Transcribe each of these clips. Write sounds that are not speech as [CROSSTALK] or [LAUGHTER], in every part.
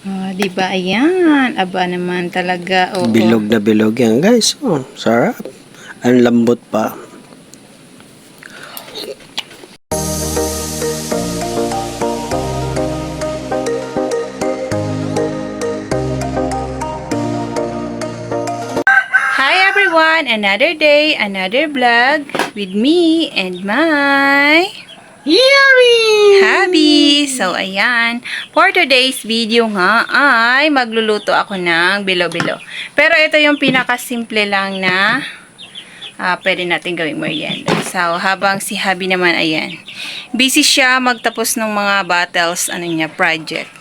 Ah, di ba? Ayan. Aba naman talaga. Oo. Bilog na bilog yan guys. Oh, sarap. Ang lambot pa. Hi everyone! Another day, another vlog with me and my Yummy! hubby. So, ayan. For today's video nga ay magluluto ako ng bilo-bilo. Pero ito yung pinakasimple lang na ah, pwede natin gawing merienda. So, habang si hubby naman, ayan. Busy siya magtapos ng mga battles, ano niya, project.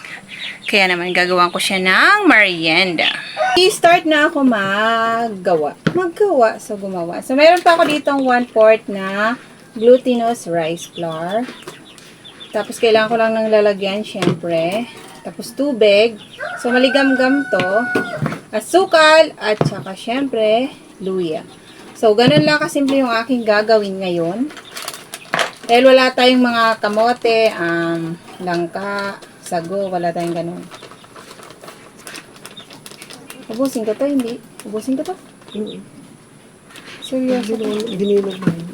Kaya naman gagawan ko siya ng merienda. I-start na ako maggawa. Maggawa. So, gumawa. So, meron pa ako ditong 1-4 na glutinous rice flour. Tapos, kailangan ko lang ng lalagyan, syempre. Tapos, tubig. So, maligam-gam to. Asukal. At saka, syempre, luya. So, ganun lang kasimple yung aking gagawin ngayon. Dahil wala tayong mga kamote, um, langka, sago, wala tayong ganun. Ubusin ko to, hindi. Ubusin ko to. Seryoso. Ginilog mo.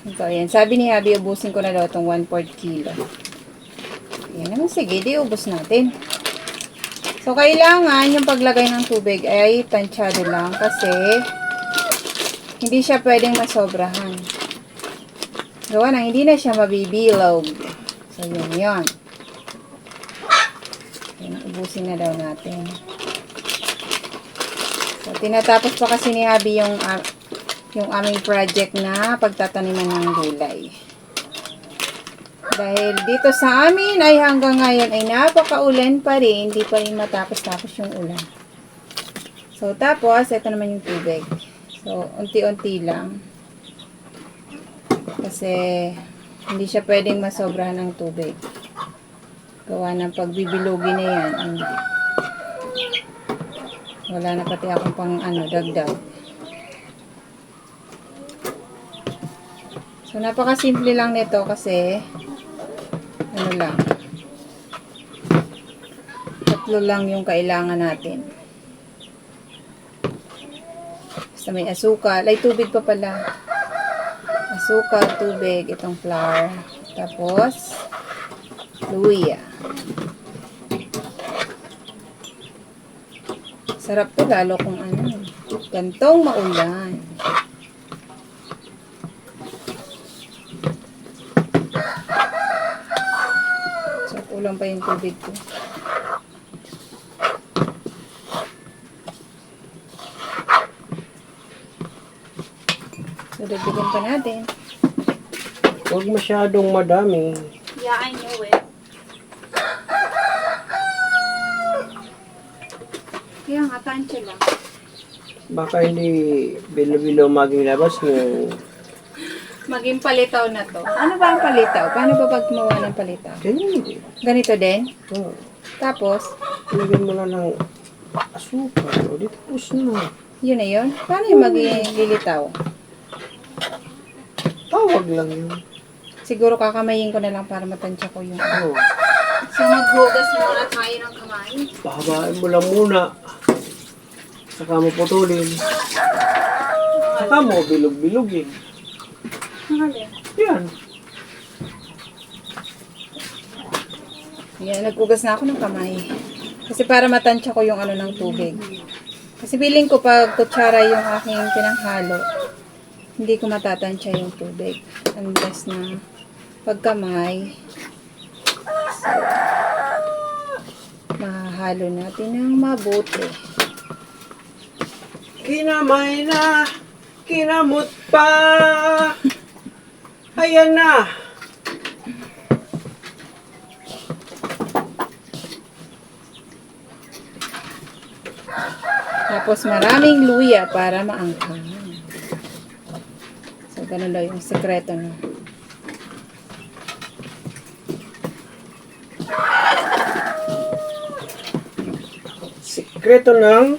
Ito, ayan. Sabi ni Habi, ubusin ko na daw itong 1/4 kilo. Ayan naman, sige, di ubus natin. So, kailangan yung paglagay ng tubig ay tansyado lang kasi hindi siya pwedeng masobrahan. Gawa na, hindi na siya mabibilog. So, yun yun. Ayan, ubusin na daw natin. So, tinatapos pa kasi ni Habi yung ah, yung aming project na pagtataniman ng gulay. Dahil dito sa amin ay hanggang ngayon ay napakaulan pa rin, hindi pa rin matapos-tapos yung ulan. So, tapos, ito naman yung tubig. So, unti-unti lang. Kasi, hindi siya pwedeng masobrahan ng tubig. Gawa ng pagbibilugin na yan. Wala na pati akong pang ano, dagdag. So, napakasimple lang nito kasi ano lang tatlo lang yung kailangan natin. Basta may asukal. Ay, tubig pa pala. Asukal, tubig, itong flour. Tapos, luya. Sarap to lalo kung ano. Gantong maulan. So, kulang pa yung tubig ko. So, dagdagan pa natin. Huwag masyadong madami. Yeah, I knew it. Kaya nga, tansya lang. Baka hindi bilo-bilo maging labas ng Maging palitaw na to. Ano ba ang palitaw? Paano ba pag gumawa ng palitaw? ganyan. Ganito din? Oh, Tapos, lagyan mo na ng asukal. O, di tapos na. yun na yun. Paano yung maging lilitaw? Tawag lang yun. Siguro kakamayin ko na lang para matansya ko yung... Oh, So, maghugas muna tayo ng kamay. pahabain mo lang muna. Saka mo putulin. Saka mo bilog-bilogin. Mahalin. Yan. Yan, naghugas na ako ng kamay. Kasi para matansya ko yung ano ng tubig. Kasi feeling ko pag kutsara yung aking pinanghalo, hindi ko matatansya yung tubig. Unless na pagkamay, so, mahalo natin ng mabuti. Kinamay na, kinamot pa. [LAUGHS] Ayan na. Tapos maraming luya para maangkang. So, ganun daw yung sekreto na. Sikreto ng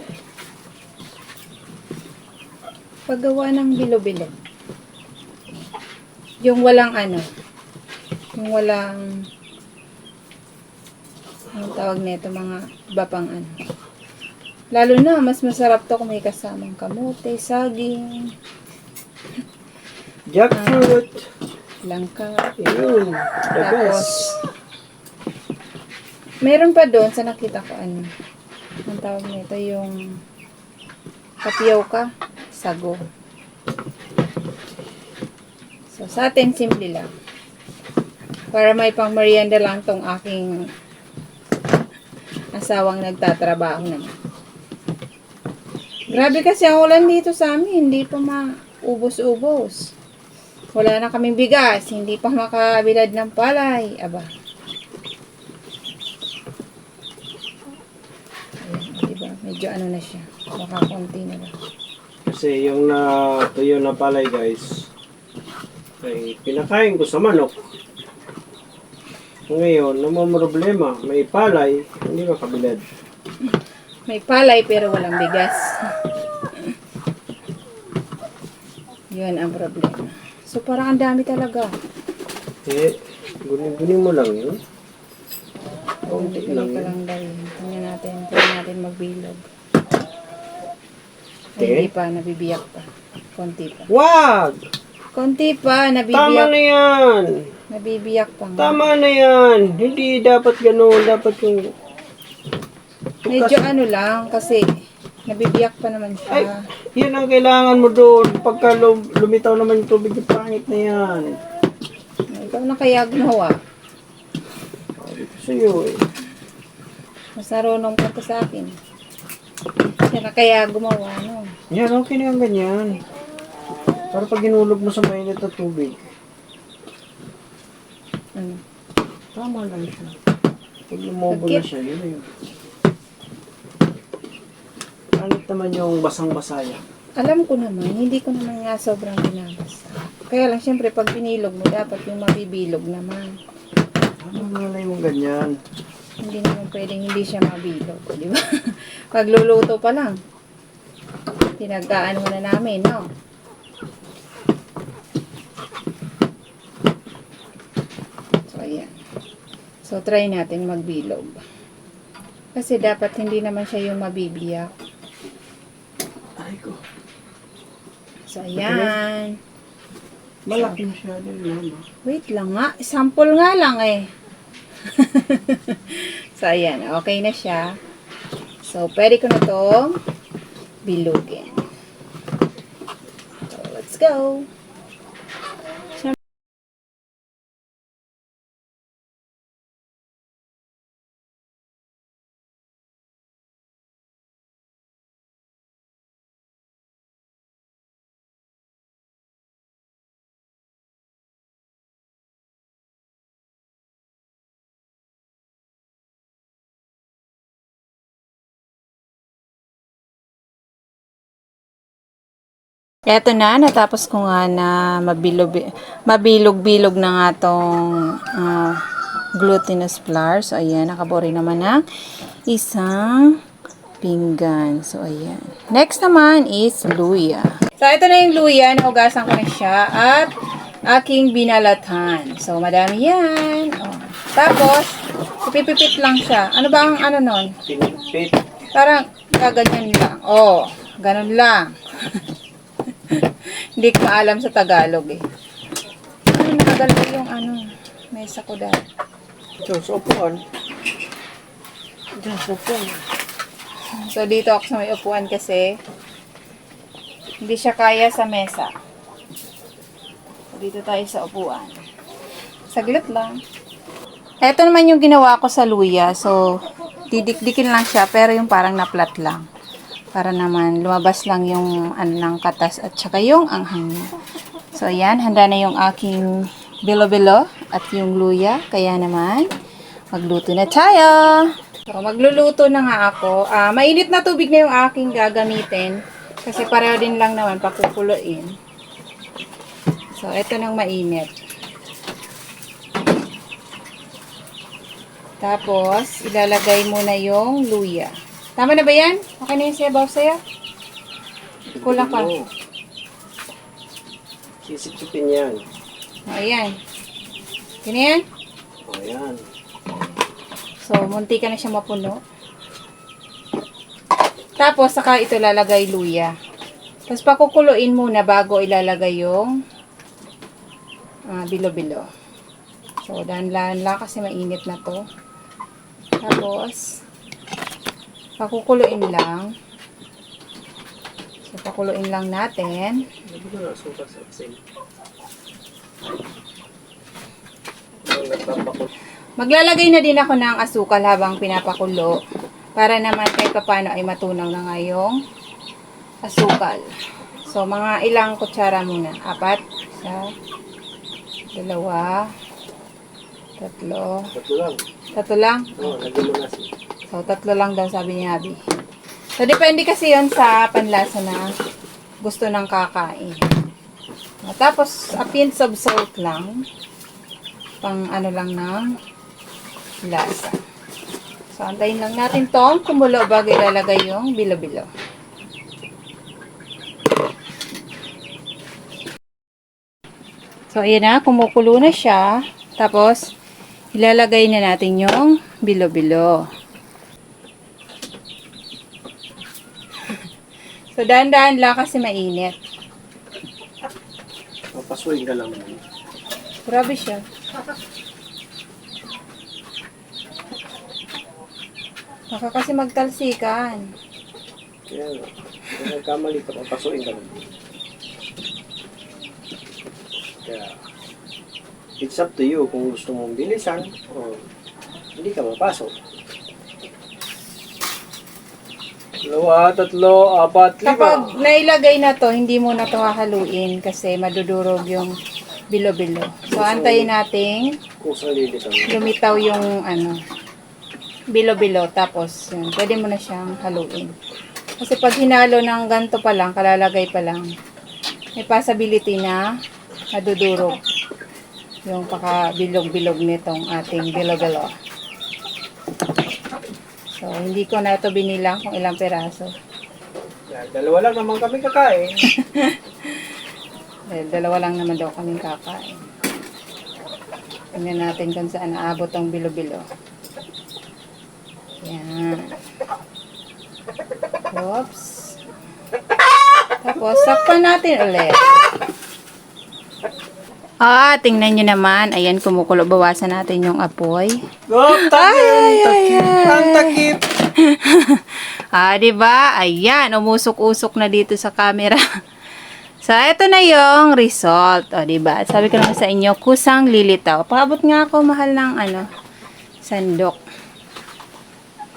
Paggawa ng bilo-bilo. Yung walang ano. Yung walang Ang tawag nito mga iba pang ano. Lalo na, mas masarap to kung may kasamang kamote, saging, Jackfruit. langka. Yun. The Tapos, best. meron pa doon sa nakita ko ano. Ang tawag nito yung tapioca, sago. So, sa atin, simple lang. Para may pang merienda lang tong aking asawang nagtatrabaho naman. Grabe kasi ang ulan dito sa amin. Hindi pa maubos-ubos. Wala na kaming bigas. Hindi pa makabilad ng palay. Aba. Ayan, diba? Medyo ano na siya. Baka konti na lang. Kasi yung na tuyo na palay guys, ay pinakain ko sa manok. Ngayon, naman problema, may palay, hindi makabilad. May palay pero walang bigas. Yun ang problema. So parang ang dami talaga. Eh, gunin-gunin mo lang yun. Kunti lang yun. lang gawin. Tingnan natin. Tingnan natin magbilog. Ay, hindi pa. Nabibiyak pa. Konti pa. Wag! Konti pa. Tama Nabibiyak. na yan! Nabibiyak pa nga. Tama na yan! Hindi dapat ganun, dapat yung... Medyo ano lang kasi nabibiyak pa naman Ay, siya. yan ang kailangan mo doon. Pagka lum- lumitaw naman yung tubig, yung pangit na yan. Ikaw na kaya ko sa'yo eh. Mas narunong ka pa sa akin. Siya na kaya gumawa, no? Yan, okay na yung ganyan. Para pag ginulog mo sa mainit na tubig, Ano? tama lang siya. Pag lumobo na siya, yun na yun. Pangit naman yung basang-basa yan. Alam ko naman, hindi ko naman nga sobrang binabasa. Kaya lang, syempre, pag binilog mo, dapat yung mabibilog naman. Ano malay mong ganyan? Hindi naman pwedeng hindi siya mabilog, di ba? [LAUGHS] Pagluluto pa lang. Pinagkaan mo na namin, no? So, ayan. So, try natin magbilog. Kasi dapat hindi naman siya yung mabibiyak. Ay ko. So, ayan. Malaki na siya din, mama. Wait lang nga. Sample nga lang eh. [LAUGHS] so, ayan. Okay na siya. So, pwede ko na to bilugin. So, let's go. Eto na, natapos ko nga na mabilog, mabilog-bilog na nga tong ah, glutinous flour. So, ayan, nakabori naman ng isang pinggan. So, ayan. Next naman is luya. So, ito na yung luya. Naugasan ko na siya at aking binalatan. So, madami yan. Oh. Tapos, ipipipit lang siya. Ano ba ang ano nun? Pinipit. Parang gaganyan lang. Oh, ganun lang. [LAUGHS] [LAUGHS] Hindi ko maalam sa Tagalog eh. Ano nakagalaw yung ano, mesa ko dahil. Sa upuan. Diyan, sa upuan. So dito ako sa may upuan kasi hindi siya kaya sa mesa. So, dito tayo sa upuan. Saglit lang. Ito naman yung ginawa ko sa luya. So, didikdikin lang siya pero yung parang naplat lang. Para naman lumabas lang yung ano ng katas at saka yung anghang niya. So, ayan. Handa na yung aking bilo-bilo at yung luya. Kaya naman, magluto na tayo. So, magluluto na nga ako. Ah, mainit na tubig na yung aking gagamitin. Kasi pareho din lang naman pakukuluin. So, ito nang mainit. Tapos, ilalagay muna yung luya. Tama na ba yan? Okay na yung sabaw sa'yo? Kulang pa. Sisipsipin yan. O, ayan. Na yan? O, yan. So, munti ka na siya mapuno. Tapos, saka ito lalagay luya. Tapos, pakukuluin muna bago ilalagay yung ah, bilo-bilo. So, dahan-dahan lang kasi mainit na to. Tapos, pakukuluin lang. So, pakuluin lang natin. Maglalagay na din ako ng asukal habang pinapakulo para naman kahit papano ay matunaw na nga yung asukal. So, mga ilang kutsara muna. Apat, isa, dalawa, tatlo, Tatlo lang. tatlo lang. Oo, lagyan mo na. So, tatlo lang daw sabi ni Abby. So, depende kasi yon sa panlasa na gusto ng kakain. Ah, Tapos, a pinch of salt lang. Pang ano lang ng lasa. So, antayin lang natin tong kumulo bago ilalagay yung bilo-bilo. So, ayan na. Kumukulo na siya. Tapos, ilalagay na natin yung bilo-bilo. So, dahan-dahan lang kasi mainit. Papasuin ka lang. Grabe siya. Baka kasi magtalsikan. Kaya. Kung nagkamali ka, papasuin ka lang. Kaya, it's up to you kung gusto mong bilisan o hindi ka mapasok. Dalawa, tatlo, apat, Kapag lima. nailagay na to, hindi mo na to hahaluin kasi madudurog yung bilo-bilo. So, antayin natin Kusang lilitaw. lumitaw yung ano, bilo-bilo. Tapos, yun, pwede mo na siyang haluin. Kasi pag hinalo ng ganito pa lang, kalalagay pa lang, may possibility na madudurog yung pakabilog-bilog nitong ating bilo-bilo. So, hindi ko na ito binilang kung ilang peraso. Dalawa lang naman kami kakain. Dahil [LAUGHS] dalawa lang naman daw kaming kakain. Tingnan natin kung saan naabot ang bilo-bilo. Yan. Oops. Tapos, sakpan natin ulit. Ah, tingnan nyo naman. Ayan, kumukulo. Bawasan natin yung apoy. Oh, takip! Takip! Ang takip! [LAUGHS] ah, di ba? Ayan, umusok-usok na dito sa camera. [LAUGHS] so, ito na yung result. O, di ba? Sabi ko naman sa inyo, kusang lilitaw. Paabot nga ako mahal ng ano, sandok.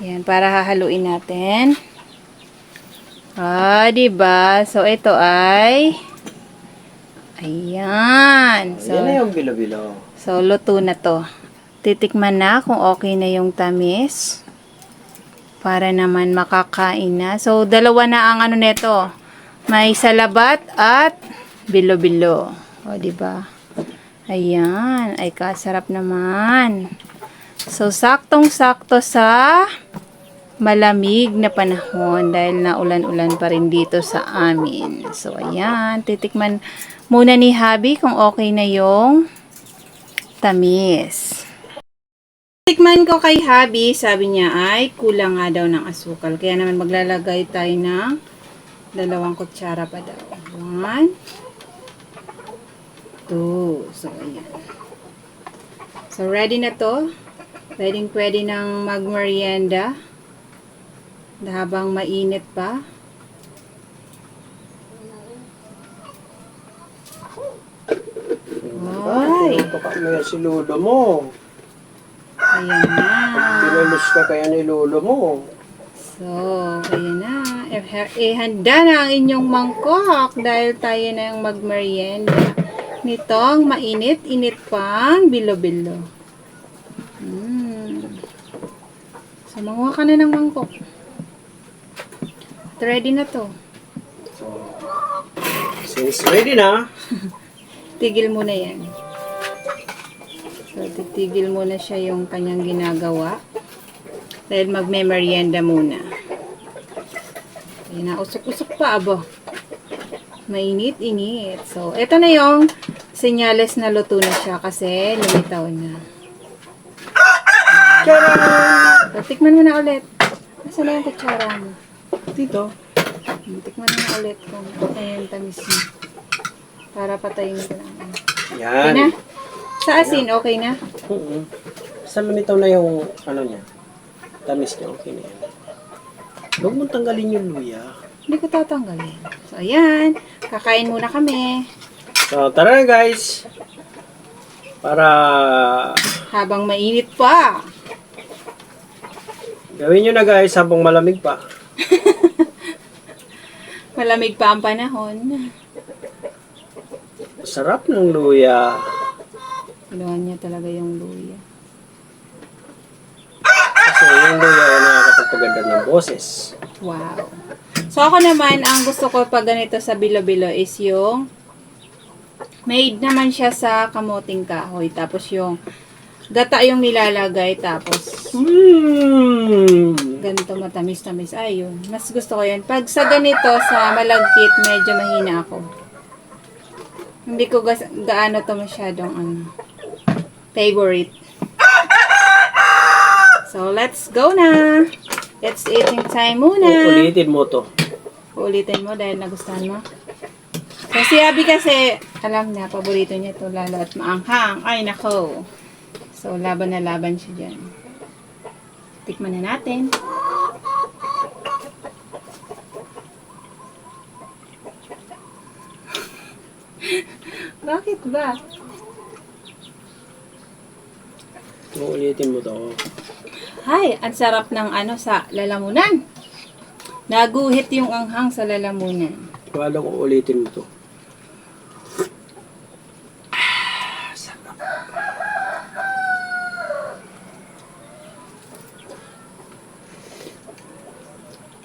Ayan, para hahaluin natin. Ah, di ba? So, ito ay Ayan. So, Yan na yung bilo-bilo. So, luto na to. Titikman na kung okay na yung tamis. Para naman makakain na. So, dalawa na ang ano nito. May salabat at bilo-bilo. O, di ba? Ayan. Ay, kasarap naman. So, saktong-sakto sa malamig na panahon dahil naulan-ulan pa rin dito sa amin. So, ayan. Titikman muna ni Habi kung okay na yung tamis. Tikman ko kay Habi, sabi niya ay kulang nga daw ng asukal. Kaya naman maglalagay tayo ng dalawang kutsara pa daw. One, two. So, ayan. So, ready na to. Pwedeng pwede nang magmerienda. Habang mainit pa. Ay. Ka mo yan si lulo mo. Ayan na. Pinulus ka kaya ni lulo mo. So, ayan na. Eh, eh, handa na ang inyong mangkok dahil tayo na yung magmerienda. Nitong mainit-init pang bilo-bilo. Mm. So, manguha ka na ng mangkok. At ready na to. So, since ready na, [LAUGHS] Tigil muna yan. So, titigil muna siya yung kanyang ginagawa. Dahil magme-merienda muna. Ayan na, usok-usok pa, abo. Mainit-init. So, ito na yung senyales na luto na siya kasi lumitaw na. Tcharam! So, tikman mo na ulit. Nasaan na yung kutsara mo? Dito. Hmm, Tikman mo na ulit kung yung tamis mo. Para patayin ko lang. Okay Yan. na? Sa asin, okay na? Oo. Sa lumitaw na yung ano niya. Tamis niya, okay na yan. Huwag mong tanggalin yung luya. Hindi ko tatanggalin. So, ayan. Kakain muna kami. So, tara na guys. Para Habang mainit pa. gawin nyo na guys habang malamig pa. [LAUGHS] Malamig pa ang panahon. Sarap ng luya. Kinuha niya talaga yung luya. Kasi yung luya ay nakakapagpaganda ng boses. Wow. So ako naman, ang gusto ko pag ganito sa bilo-bilo is yung made naman siya sa kamuting kahoy. Tapos yung gata yung nilalagay. Tapos Mmm. ganito matamis-tamis. Ayun. Mas gusto ko yan. Pag sa ganito, sa malagkit, medyo mahina ako. Hindi ko gas- gaano to masyadong ano, favorite. So, let's go na. It's eating time muna. Ulitin mo to. Ulitin mo dahil nagustuhan mo. So, si Abby kasi, alam niya, paborito niya to lalo at maanghang. Ay, nako. So, laban na laban siya dyan. Tikman na natin. Bakit ba? Ulitin mo to. Hay, ang sarap ng ano sa lalamunan. Naguhit yung anghang sa lalamunan. Wala ko ulitin mo to.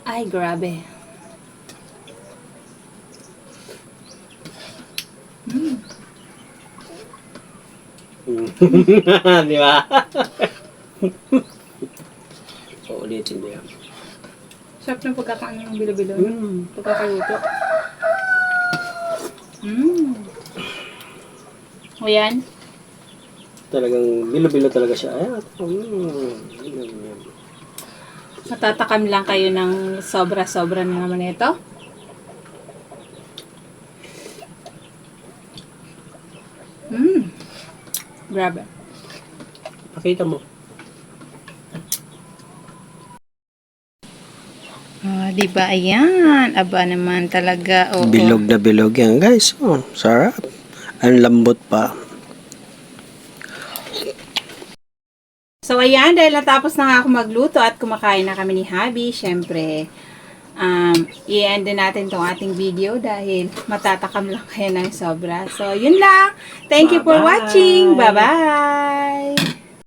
Ay, grabe. [LAUGHS] Di ba? Ulitin mo yan. Sarap ng pagkakaano ng bilo-bilo. Mm. Pagkakaluto. Mmm. O yan. Talagang bilo-bilo talaga siya. Ayan. Mm. Matatakam lang kayo ng sobra-sobra na naman ito. Mmm. Grabe. Pakita mo. Ah, di ba? Ayan. Aba naman talaga. Oo. Bilog na bilog yan guys. Oh, sarap. Ang lambot pa. So, ayan, dahil natapos na nga ako magluto at kumakain na kami ni Habi, syempre, um, i-end din natin tong ating video dahil matatakam lang kayo ng sobra. So, yun lang. Thank you for watching. Bye-bye!